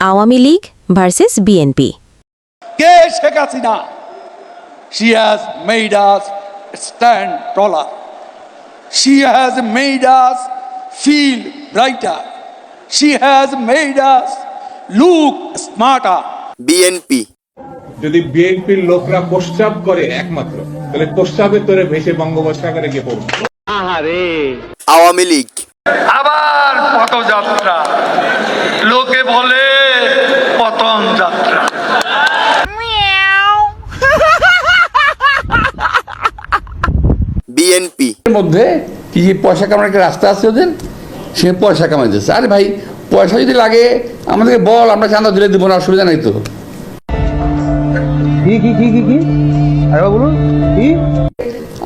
Awami League versus BNP. K Sheikh Hasina? She has made us stand taller. She has made us feel brighter. She has made us look smarter. BNP. যদি বিএনপির লোকরা প্রস্তাব করে একমাত্র তাহলে প্রস্তাবের তোরে ভেসে বঙ্গোপসাগরে গিয়ে পড়বে। আওয়ামী লীগ। আবার পথযাত্রা। লোকে বলে বিএনপি এর মধ্যে কি যে পয়সা কামানোর একটা রাস্তা আছে ওদের? সে পয়সা কামাইতেছে। আরে ভাই পয়সা যদি লাগে আমাদেরকে বল আমরা চাঁদা দিলে দেবো না অসুবিধা নাই তো। কি কি কি কি কি? আরেকবার বলুন কি?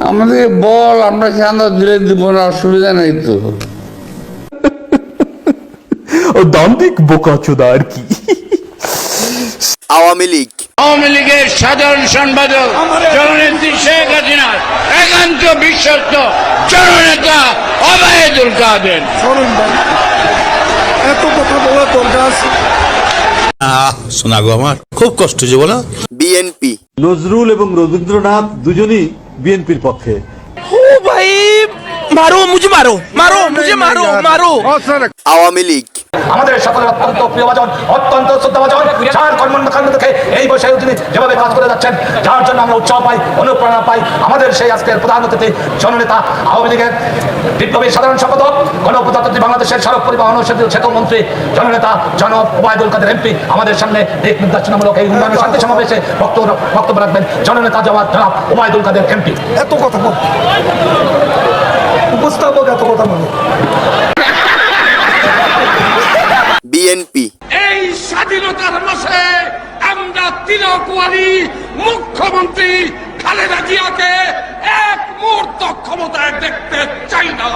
আমাদেরকে বল আমরা চাঁদা দিলে দেবো না অসুবিধা নাই তো। ও দান্দিক বোকাচোদা আর কি। আওয়ামী লীগ। আওয়ামী লীগের সাধারণ সম্পাদক জননেত্রী শেখ হাসিনার একান্ত বিশ্বস্ত জননেতা অবায়দুল কাদের। শোনা গো আমার। খুব কষ্ট যে বলো। বিএনপি। নজরুল এবং রবীন্দ্রনাথ দুজনই বিএনপির পক্ষে। আওয়ামী লীগ। আমাদের সকলের অত্যন্ত প্রিয়ভাজন অত্যন্ত শ্রদ্ধাভাজন যার কর্মকাণ্ড দেখে এই বসে তিনি যেভাবে কাজ করে যাচ্ছেন যার জন্য আমরা উৎসাহ পাই অনুপ্রেরণা পাই আমাদের সেই আজকের প্রধান অতিথি জননেতা আওয়ামী লীগের বিপ্লবী সাধারণ সম্পাদক গণপ্রজাতন্ত্রী বাংলাদেশের সড়ক পরিবহন ও সেতু সেতু মন্ত্রী জননেতা জন ওবায়দুল কাদের এমপি আমাদের সামনে দিক নির্দেশনামূলক এই উন্নয়ন শান্তি সমাবেশে বক্তব্য বক্তব্য রাখবেন জননেতা জবাব জনাব ওবায়দুল কাদের এমপি। এত কথা বল। উপস্থাপক এত কথা বলো। বিএনপি। এই স্বাধীনতার মাসে আমরা তিলকুয়ারি মুখ্যমন্ত্রী খালেদা জিয়াকে এক মুহূর্ত ক্ষমতায় দেখতে চাই না।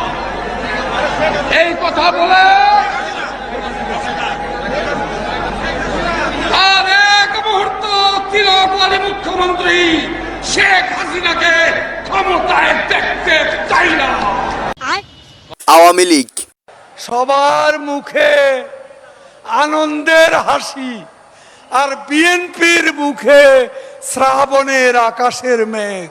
এই কথা বলে আর এক মুহূর্ত তিলকুয়ারি মুখ্যমন্ত্রী শেখ হাসিনাকে ক্ষমতায় দেখতে চাই না। আওয়ামী লীগ। সবার মুখে আনন্দের হাসি আর বিএনপির মুখে শ্রাবণের আকাশের মেঘ।